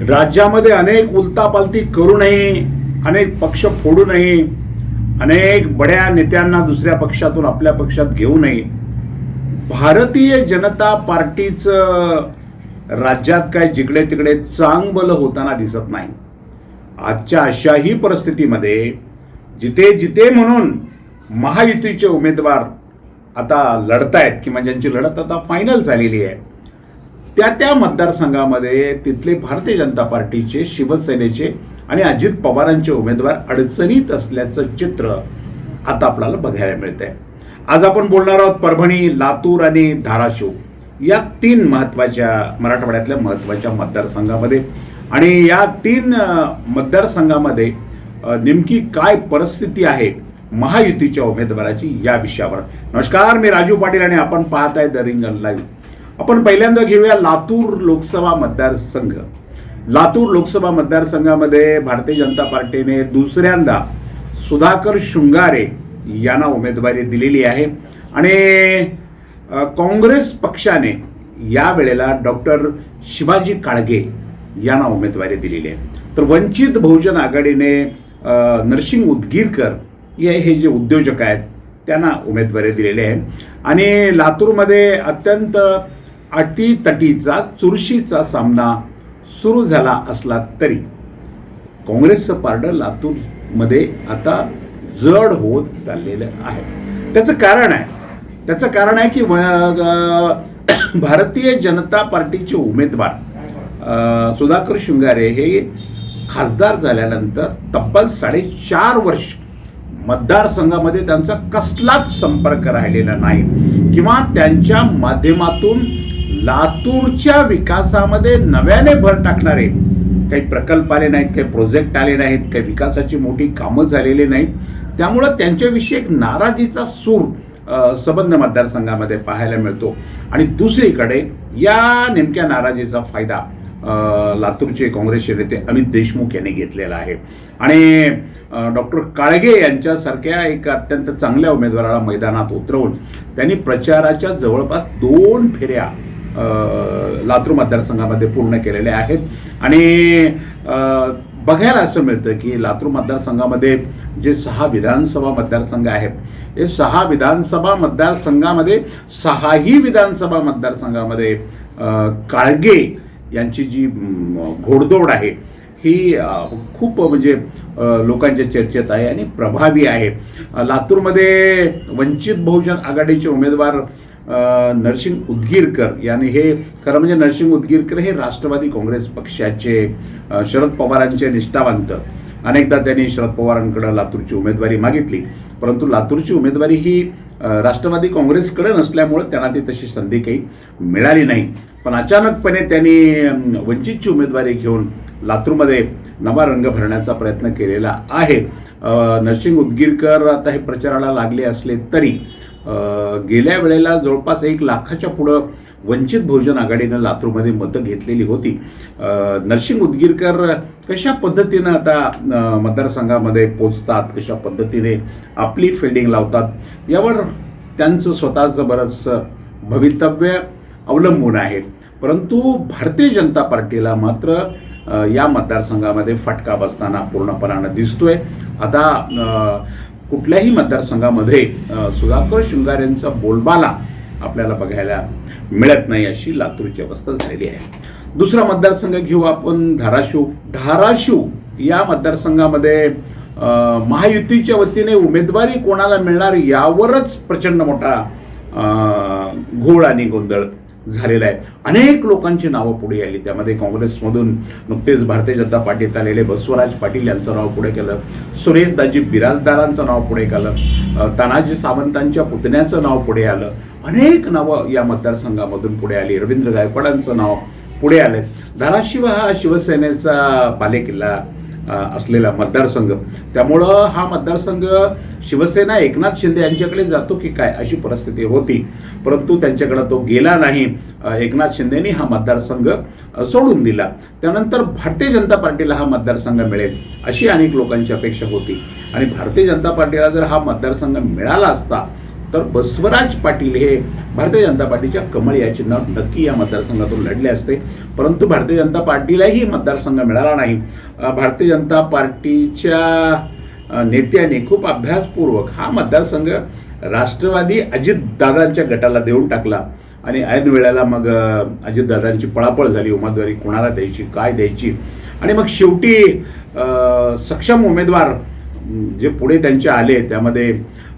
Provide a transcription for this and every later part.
राज्यामध्ये अनेक उलतापालती करू नये अनेक पक्ष फोडू नये अनेक बड्या नेत्यांना दुसऱ्या पक्षातून आपल्या पक्षात घेऊ नये. भारतीय जनता पार्टीचं राज्यात काय जिकडे तिकडे चांगबल होताना दिसत नाही. आजच्या अशाही परिस्थितीमध्ये जिथे जिथे म्हणून महायुतीचे उमेदवार आता लढतायत किंवा ज्यांची लढत आता फायनल झालेली आहे त्या त्या मतदारसंघामध्ये तिथले भारतीय जनता पार्टीचे शिवसेनेचे आणि अजित पवारांचे उमेदवार अडचणीत असल्याचं चित्र आता आपल्याला बघायला मिळतंय. आज आपण बोलणार आहोत परभणी लातूर आणि धाराशिव. या तीन महत्त्वाच्या मराठवाड्यातल्या महत्त्वाच्या मतदारसंघामध्ये आणि या तीन मतदारसंघामध्ये नेमकी काय परिस्थिती आहे महायुतीच्या उमेदवाराची या विषयावर. नमस्कार मी राजू पाटील आणि आपण पाहत आहे द रिंग लाईव्ह. आपण पहिल्यांदा घेऊया लातूर लोकसभा मतदारसंघ. लातूर लोकसभा मतदारसंघामध्ये भारतीय जनता पार्टीने दुसऱ्यांदा सुधाकर शृंगारे यांना उमेदवारी दिलेली आहे. आणि काँग्रेस पक्षाने या वेळेला डॉक्टर शिवाजी काळगे यांना उमेदवारी दिलेली आहे. तर वंचित बहुजन आघाडीने नरसिंग उदगीरकर हे हे जे उद्योजक आहेत त्यांना उमेदवारी दिलेली आहे. आणि लातूरमध्ये अत्यंत अटीतटीचा चुरशीचा सामना सुरू झाला असला तरी काँग्रेसचं पारडं लातूरमध्ये आता जड होत चाललेलं आहे. त्याचं कारण आहे त्याचं कारण आहे की भारतीय जनता पार्टीचे उमेदवार सुधाकर शृंगारे हे खासदार झाल्यानंतर तब्बल साडेचार वर्ष मतदारसंघामध्ये त्यांचा कसलाच संपर्क राहिलेला नाही. किंवा त्यांच्या माध्यमातून लातूरच्या विकासामध्ये नव्याने भर टाकणारे. काही प्रकल्प आले नाहीत काही प्रोजेक्ट आले नाहीत काही विकासाची मोठी कामं झालेली नाहीत. त्यामुळं त्यांच्याविषयी एक नाराजीचा सूर सबंध मतदारसंघामध्ये पाहायला मिळतो. आणि दुसरीकडे या नेमक्या नाराजीचा फायदा लातूरचे काँग्रेसचे नेते अमित देशमुख यांनी घेतलेला आहे. आणि डॉक्टर काळगे यांच्यासारख्या एक अत्यंत चांगल्या उमेदवाराला मैदानात उतरवून त्यांनी प्रचाराच्या जवळपास दोन फेऱ्या लातूर मतदारसंघामध्ये पूर्ण केलेले आहेत. आणि बघायला असं मिळतं की लातूर मतदारसंघामध्ये जे सहा विधानसभा मतदारसंघ आहेत हे सहा विधानसभा मतदारसंघामध्ये सहाही विधानसभा मतदारसंघामध्ये काळगे यांची जी घोडदौड आहे ही खूप म्हणजे लोकांच्या चर्चेत आहे आणि प्रभावी आहे. लातूरमध्ये वंचित बहुजन आघाडीचे उमेदवार नरसिंग उदगीरकर यांनी हे खरं म्हणजे नरसिंग उदगीरकर हे राष्ट्रवादी काँग्रेस पक्षाचे शरद पवारांचे निष्ठावंत. अनेकदा त्यांनी शरद पवारांकडे लातूरची उमेदवारी मागितली. परंतु लातूरची उमेदवारी ही राष्ट्रवादी काँग्रेसकडे नसल्यामुळे त्यांना ती तशी संधी काही मिळाली नाही. पण अचानकपणे त्यांनी वंचितची उमेदवारी घेऊन लातूरमध्ये नवा रंग भरण्याचा प्रयत्न केलेला आहे. नरसिंग उदगीरकर आता हे प्रचाराला लागले असले तरी गेल्या वेळेला जवळपास एक लाखाच्या पुढं वंचित बहुजन आघाडीनं लातूरमध्ये मतं घेतलेली होती. अ, नरसिंग उदगीरकर कशा पद्धतीनं आता मतदारसंघामध्ये पोचतात कशा पद्धतीने आपली फिल्डिंग लावतात? यावर त्यांचं स्वतःचं बरंचसं भवितव्य अवलंबून आहे. परंतु भारतीय जनता पार्टीला मात्र या मतदारसंघामध्ये फटका बसताना पूर्णपणानं दिसतोय. आता कुठल्याही मतदारसंघामध्ये सुधाकर शृंगारेंचा बोलबाला आपल्याला बघायला मिळत नाही अशी लातूरची अवस्था झालेली आहे. दुसरा मतदारसंघ घेऊ आपण धाराशिव. धाराशिव या मतदारसंघामध्ये महायुतीच्या वतीने उमेदवारी कोणाला मिळणार यावरच प्रचंड मोठा घोळ आणि गोंधळ झालेला आहे. अनेक लोकांची नावं पुढे आली. त्यामध्ये काँग्रेसमधून नुकतेच भारतीय जनता पार्टीत आलेले बसवराज पाटील यांचं नाव पुढे केलं. सुरेश दाजी बिराजदारांचं नाव पुढे केलं. तानाजी सावंतांच्या पुतण्याचं नाव पुढे आलं. अनेक नावं या मतदारसंघामधून पुढे आली. रवींद्र गायकवाडांचं नाव पुढे आलं. धाराशिव हा शिवसेनेचा बालेकिल्ला. असलेला मतदारसंघ. त्यामुळं हा मतदारसंघ शिवसेना एकनाथ शिंदे यांच्याकडे जातो की काय अशी परिस्थिती होती. परंतु त्यांच्याकडे तो गेला नाही. एकनाथ शिंदेनी हा मतदारसंघ सोडून दिला. त्यानंतर भारतीय जनता पार्टीला हा मतदारसंघ मिळेल अशी अनेक लोकांची अपेक्षा होती. आणि भारतीय जनता पार्टीला जर हा मतदारसंघ मिळाला असता तर बसवराज पाटील हे भारतीय जनता पार्टीच्या कमळ या चिन्हावर नक्की या मतदारसंघातून लढले असते. परंतु भारतीय जनता पार्टीलाही मतदारसंघ मिळाला नाही. भारतीय जनता पार्टीच्या नेत्याने खूप अभ्यासपूर्वक हा मतदारसंघ राष्ट्रवादी अजितदादांच्या गटाला देऊन टाकला. आणि ऐन वेळेला मग अजितदादांची पळापळ झाली. उमेदवारी कोणाला द्यायची काय द्यायची? आणि मग शेवटी सक्षम उमेदवार जे पुढे त्यांचे आले त्यामध्ये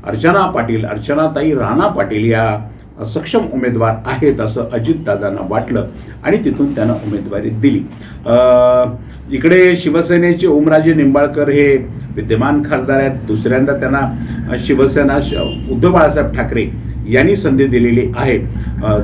अर्चना पाटील अर्चनाताई राणा पाटील या सक्षम उमेदवार आहेत असं अजितदादांना वाटलं आणि तिथून त्यांना उमेदवारी दिली. इकडे शिवसेनेचे ओमराजे निंबाळकर हे विद्यमान खासदार आहेत. दुसऱ्यांदा त्यांना शिवसेना श- उद्धव बाळासाहेब ठाकरे यांनी संधी दिलेली आहे.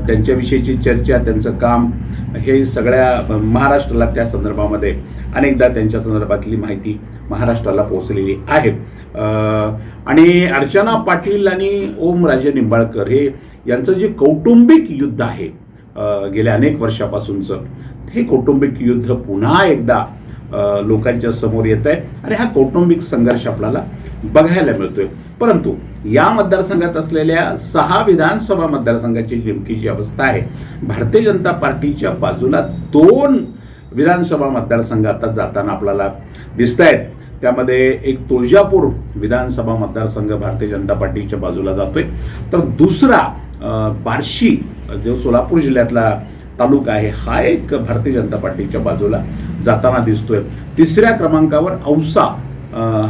त्यांच्याविषयीची चर्चा त्यांचं काम हे सगळ्या महाराष्ट्राला त्या संदर्भामध्ये अनेकदा त्यांच्या संदर्भातली माहिती महाराष्ट्राला पोहोचलेली आहे. आणि अर्चना पाटील आणि ओमराजे निंबाळकर हे यांचं जे कौटुंबिक युद्ध आहे गेल्या अनेक वर्षापासूनचं हे कौटुंबिक युद्ध पुन्हा एकदा लोकांच्या समोर येत आहे. आणि हा कौटुंबिक संघर्ष आपल्याला बघायला मिळतोय. परंतु या मतदारसंघात असलेल्या सहा विधानसभा मतदारसंघाची नेमकी जी अवस्था आहे भारतीय जनता पार्टीच्या बाजूला दोन विधानसभा मतदारसंघात आता जाताना आपल्याला दिसत आहेत त्यामध्ये एक तुळजापूर विधानसभा मतदारसंघ भारतीय जनता पार्टीच्या बाजूला जातोय. तर दुसरा बार्शी जो सोलापूर जिल्ह्यातला तालुका आहे हा एक भारतीय जनता पार्टीच्या बाजूला जाताना दिसतोय. तिसऱ्या क्रमांकावर औसा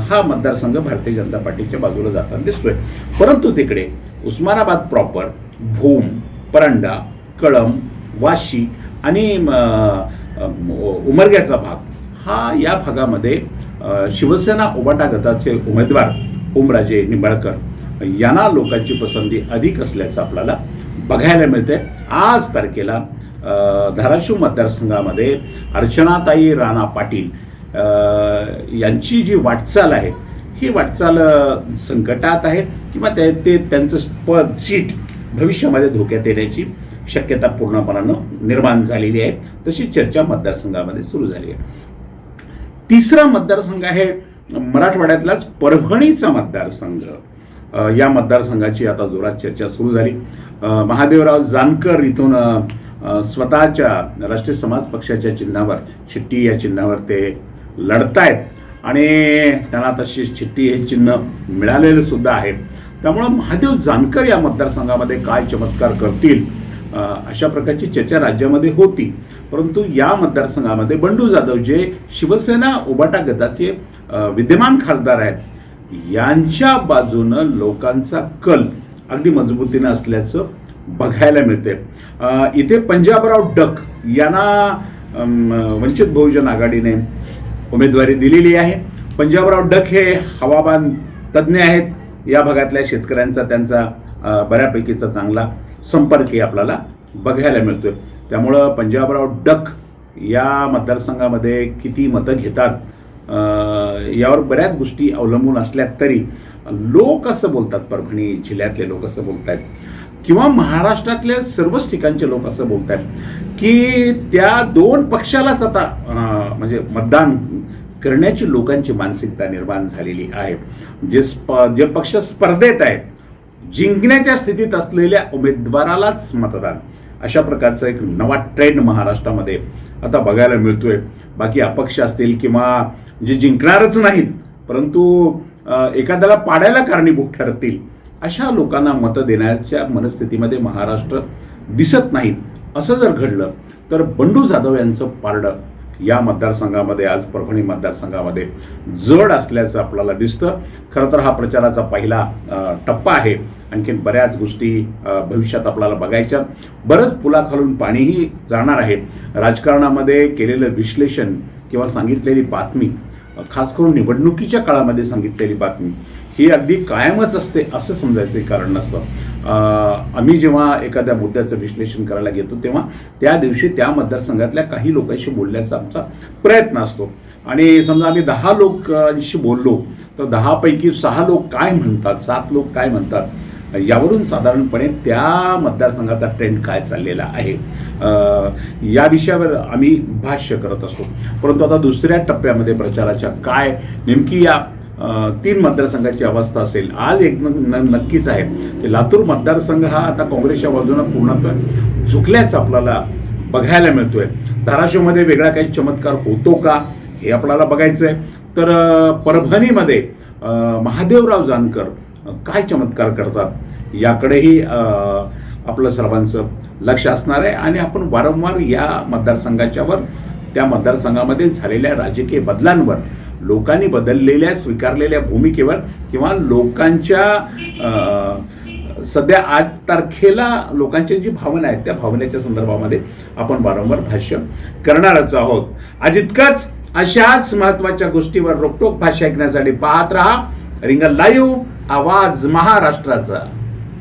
हा मतदारसंघ भारतीय जनता पार्टीच्या बाजूला जाताना दिसतोय. परंतु तिकडे उस्मानाबाद प्रॉपर भूम परंडा कळम वाशी आणि उमरग्याचा भाग. हा या भागामध्ये शिवसेना ओबाटा गटाचे उमेदवार ओमराजे निंबाळकर यांना लोकांची पसंती अधिक असल्याचं आपल्याला बघायला मिळते आज तारखेला धाराशिव मतदारसंघामध्ये अर्चनाताई राणा पाटील यांची जी वाटचाल आहे ही वाटचाल संकटात आहे किंवा ते ते त्यांचं पद सीट भविष्यामध्ये धोक्यात येण्याची शक्यता पूर्णपणानं निर्माण झालेली आहे. तशी चर्चा मतदारसंघामध्ये सुरू झाली आहे. तिसरा मतदारसंघ आहे मराठवाड्यातलाच परभणीचा मतदारसंघ. या मतदारसंघाची आता जोरात चर्चा सुरू झाली. महादेवराव जानकर इथून स्वतःच्या राष्ट्रीय समाज पक्षाच्या चिन्हावर चिठ्ठी या चिन्हावर ते लढतायत. आणि त्यांना तशी चिठ्ठी हे चिन्ह मिळालेलं सुद्धा आहे. त्यामुळं महादेव जानकर या मतदारसंघामध्ये काय चमत्कार करतील? अशा प्रकारची चर्चा राज्यामध्ये होती. परंतु या मतदारसंघामध्ये बंडू जाधव जे शिवसेना उबाटा गटाचे विद्यमान खासदार आहेत यांच्या बाजूनं लोकांचा कल अगदी मजबूतीनं असल्याचं बघायला मिळते इथे पंजाबराव डक यांना वंचित बहुजन आघाडीने उमेदवारी दिलेली आहे. पंजाबराव डक हे हवामान तज्ज्ञ आहेत. या भागातल्या शेतकऱ्यांचा त्यांचा बऱ्यापैकीचा चांगला संपर्कही आपल्याला बघायला मिळतोय. त्यामुळं पंजाबराव डक या मतदारसंघामध्ये किती मतं घेतात यावर बऱ्याच गोष्टी अवलंबून असल्या तरी लोक असं बोलतात परभणी जिल्ह्यातले लोक असं बोलतात किंवा महाराष्ट्रातल्या सर्वच ठिकाणचे लोक असं बोलतात की त्या दोन पक्षालाच आता म्हणजे मतदान करण्याची लोकांची मानसिकता निर्माण झालेली आहे. जे स्प जे पक्ष स्पर्धेत आहेत जिंकण्याच्या स्थितीत असलेल्या उमेदवारालाच मतदान. अशा प्रकारचा एक नवा ट्रेंड महाराष्ट्रामध्ये आता बघायला मिळतोय. बाकी अपक्ष असतील किंवा जे जिंकणारच नाहीत परंतु एखाद्याला पाडायला कारणीभूत ठरतील अशा लोकांना मतं देण्याच्या मनस्थितीमध्ये महाराष्ट्र दिसत नाही. असं जर घडलं तर बंडू जाधव यांचं पारडं या मतदारसंघामध्ये आज परभणी मतदारसंघामध्ये जड असल्याचं आपल्याला दिसतं. खरं तर हा प्रचाराचा पहिला टप्पा आहे. आणखीन बऱ्याच गोष्टी भविष्यात आपल्याला बघायच्या. बरंच पुलाखालून पाणीही जाणार आहे. राजकारणामध्ये केलेलं विश्लेषण किंवा सांगितलेली बातमी खास करून निवडणुकीच्या काळामध्ये सांगितलेली बातमी ही अगदी कायमच असते असं समजायचं कारण नसतं. आम्ही जेव्हा एखाद्या मुद्द्याचं विश्लेषण करायला घेतो तेव्हा त्या दिवशी त्या मतदारसंघातल्या काही लोकांशी बोलण्याचा आमचा प्रयत्न असतो. आणि समजा आम्ही दहा लोकांशी बोललो तर दहापैकी सहा लोक काय म्हणतात सात लोक काय म्हणतात यावरून साधारणपणे त्या मतदारसंघाचा ट्रेंड काय चाललेला आहे या विषयावर आम्ही भाष्य करत असतो. परंतु आता दुसऱ्या टप्प्यामध्ये प्रचाराच्या काय नेमकी या तीन मतदारसंघाची अवस्था असेल. आज एक न- नक्कीच आहे की लातूर मतदारसंघ हा आता काँग्रेसच्या बाजूनं पूर्णत्व झुकल्याच आपल्याला बघायला मिळतोय. धाराशिवमध्ये वेगळा काही चमत्कार होतो का हे आपल्याला बघायचं आहे तर परभणीमध्ये महादेवराव जानकर काय चमत्कार करतात? याकडेही आपलं सर्वांचं लक्ष असणार आहे आणि आपण वारंवार या मतदारसंघाच्यावर त्या मतदारसंघामध्ये झालेल्या राजकीय बदलांवर लोकांनी बदललेल्या स्वीकारलेल्या भूमिकेवर किंवा लोकांच्या सध्या आज तारखेला लोकांच्या जी भावना आहेत त्या भावनेच्या संदर्भामध्ये आपण वारंवार भाष्य करणारच आहोत. आज इतकंच अशाच महत्त्वाच्या गोष्टीवर रोकटोक भाष्य ऐकण्यासाठी पाहत राहा. रिंगल लाईव्ह आवाज महाराष्ट्राचा.